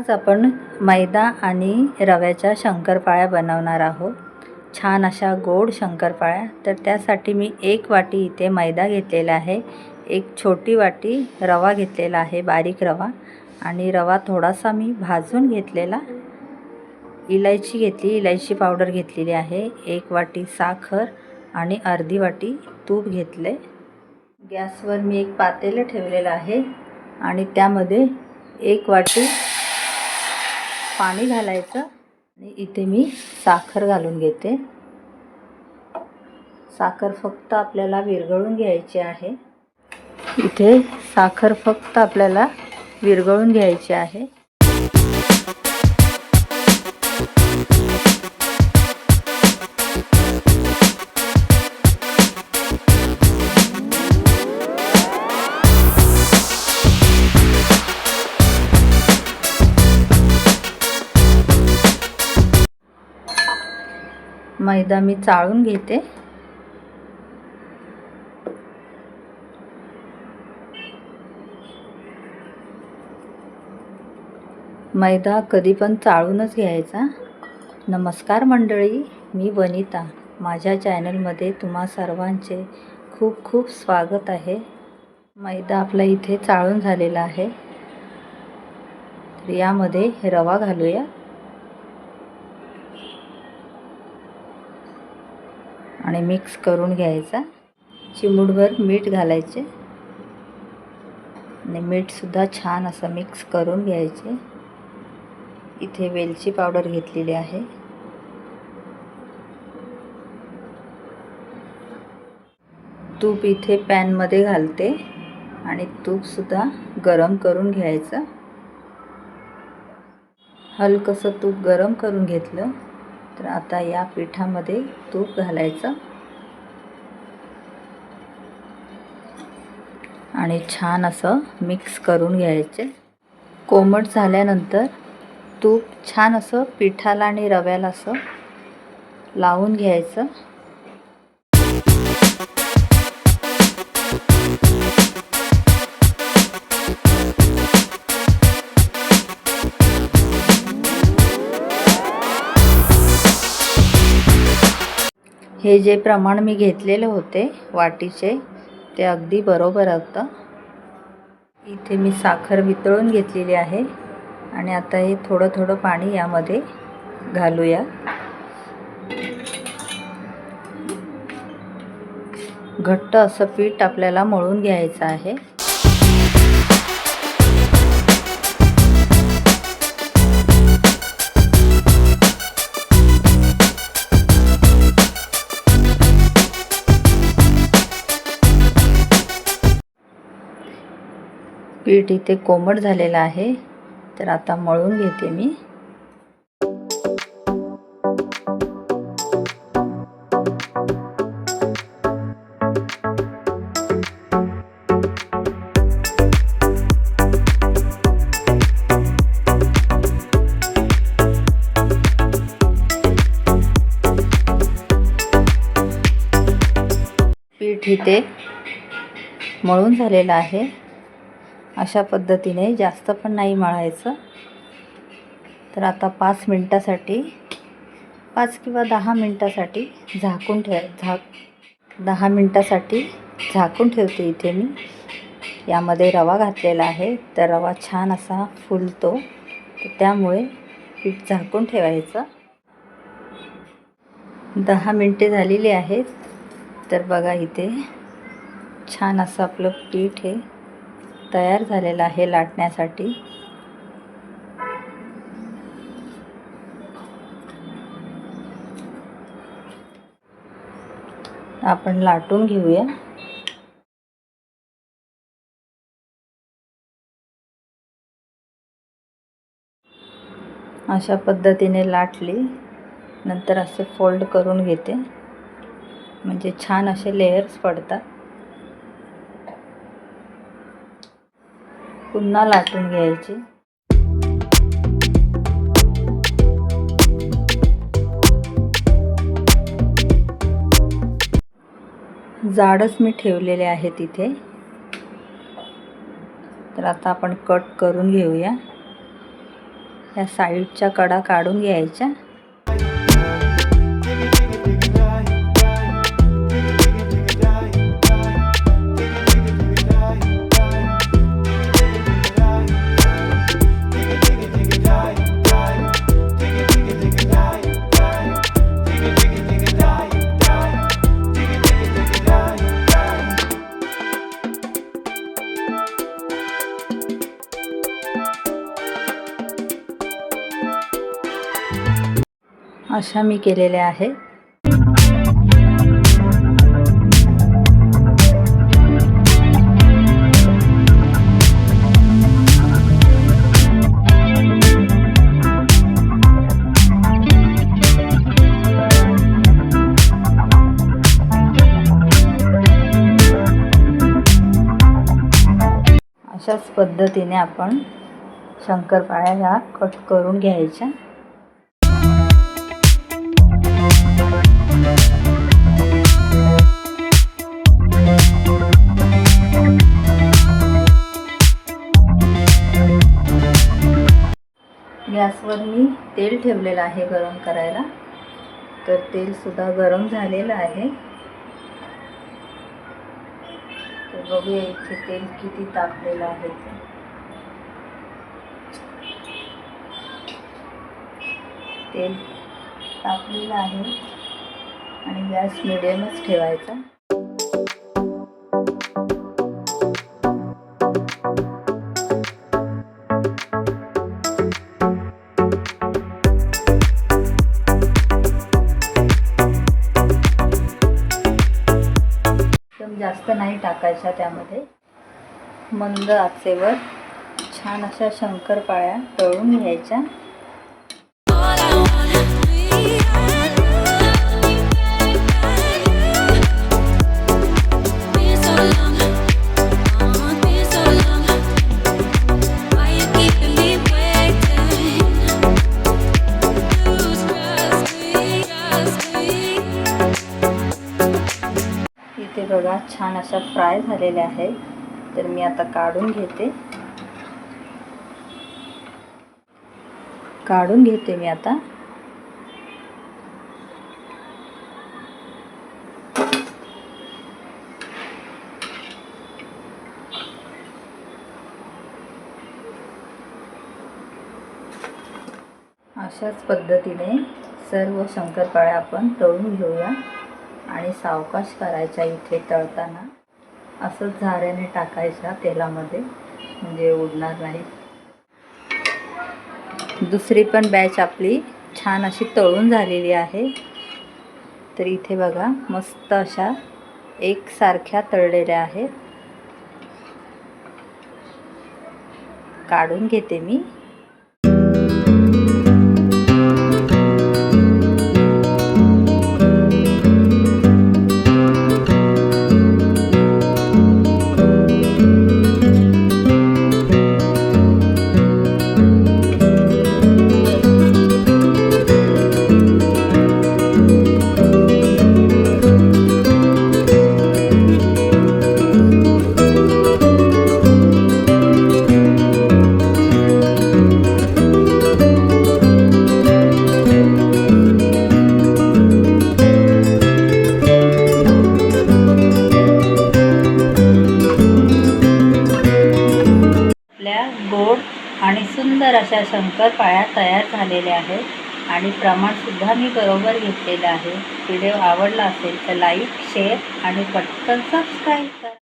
आज आपण मैदा आणि रव्याच्या शंकरपाळ्या बनवणार आहोत. छान अशा गोड शंकरपाळ्या. तर त्यासाठी मी एक वाटी इथे मैदा घेतलेला आहे. एक छोटी वाटी रवा घेतलेला आहे बारीक रवा. आणि रवा थोडासा मी भाजून घेतलेला. इलायची घेतली इलायची पावडर घेतलेली आहे. एक वाटी साखर आणि अर्धी वाटी तूप घेतले. गॅसवर मी एक पातेलं ठेवलेलं आहे. आणि त्यामध्ये एक वाटी पाणी घालायचं आणि इथे मी साखर घालून घेते. साखर फक्त आपल्याला विरघळून घ्यायची आहे. इथे साखर फक्त आपल्याला विरघळून घ्यायची आहे. मैदा मी चाळून घेते. मैदा कधी पण चाळूनच घ्यायचा. नमस्कार मंडळी मी वनिता. माझ्या चॅनलमध्ये तुम्हा सर्वांचे खूप खूप स्वागत आहे. मैदा आपला इथे चाळून झालेला आहे. यामध्ये रवा घालूया. आणि मिक्स करून घ्यायचा. चिमूटभर मीठ घालायचे. आणि मीठसुद्धा छान असं मिक्स करून घ्यायचे. इथे वेलची पावडर घेतलेली आहे. तूप इथे पॅनमध्ये घालते आणि तूपसुद्धा गरम करून घ्यायचं. हलकंसं तूप गरम करून घेतलं. तर आता या पिठामध्ये तूप घालायचं. आणि छान असं मिक्स करून घ्यायचे. कोमट झाल्यानंतर तूप छान असं पिठाला आणि रव्याला असं लावून घ्यायचं. हे जे प्रमाण मी घेतलेले होते वाटीचे ते अगदी बरोबर होतं. इथे मी साखर वितळून घेतलेली आहे आणि आता हे थोडं थोडं पाणी यामध्ये घालूया. घट्ट असं पीठ आपल्याला मळून घ्यायचं आहे. पीठ इथे कोमट झालेलं आहे. तर आता मळून घेते मी. पीठ इथे मळून झालेलं आहे. अशा पद्धतीने जास्त पण नाही मळायचं. तर आता पाच मिनटासाठी पाच किंवा दहा मिनटासाठी झाकून ठेव झाक दहा मिनटासाठी झाकून ठेवते इथे मी. यामध्ये रवा घातलेला आहे. तर रवा छान असा फुलतो. तर त्यामुळे पीठ झाकून ठेवायचं. दहा मिनटे झालेली आहेत. तर बघा इथे छान असं आपलं पीठ हे तयार झालेला आहे लाटण्यासाठी. आपण लाटून घेऊया. अशा पद्धतीने लाटली. नंतर असे फोल्ड करून घेते. म्हणजे छान असे लेयर्स पडतात. पुन्हा लाटून घ्यायची. जाडच मी ठेवलेले आहे तिथे. तर आता आपण कट करून घेऊया. या साईडच्या कडा काढून घ्यायच्या. अशा मी केलेल्या आहे. अशाच पद्धतीने आपण शंकरपाळ्या ह्या कट करून घ्यायच्या. गॅसवर मी तेल ठेवलेलं आहे गरम करायला. तर तेलसुद्धा गरम झालेलं आहे. तर बघूया इथे तेल किती तापलेलं आहे ते. तेल तापलेलं आहे आणि गॅस मिडियमच ठेवायचा. नाही टाकायच्या त्यामध्ये. मंद आचेवर छान अशा शंकरपाळ्या तळून घ्यायच्या. बघा छान अशा फ्राय झालेल्या आहेत तर मी आता काढून घेते. काढून घेते मी आता. अशाच पद्धतीने सर्व शंकरपाळ्या आपण तळून घेऊया. आणि सावकाश करायच्या इथे तळताना असंच झाऱ्याने टाकायच्या तेलामध्ये म्हणजे उडणार नाही दुसरी पण बॅच आपली छान अशी तळून झालेली आहे. तर इथे बघा मस्त अशा एकसारख्या तळलेल्या आहेत. काढून घेते मी. सुंदर अशा शंकरपाळ्या तयार झालेल्या आहेत आणि प्रमाणसुद्धा मी बरोबर घेतलेलं आहे. व्हिडिओ आवडला असेल तर लाईक शेअर आणि पटकन सबस्क्राईब करा.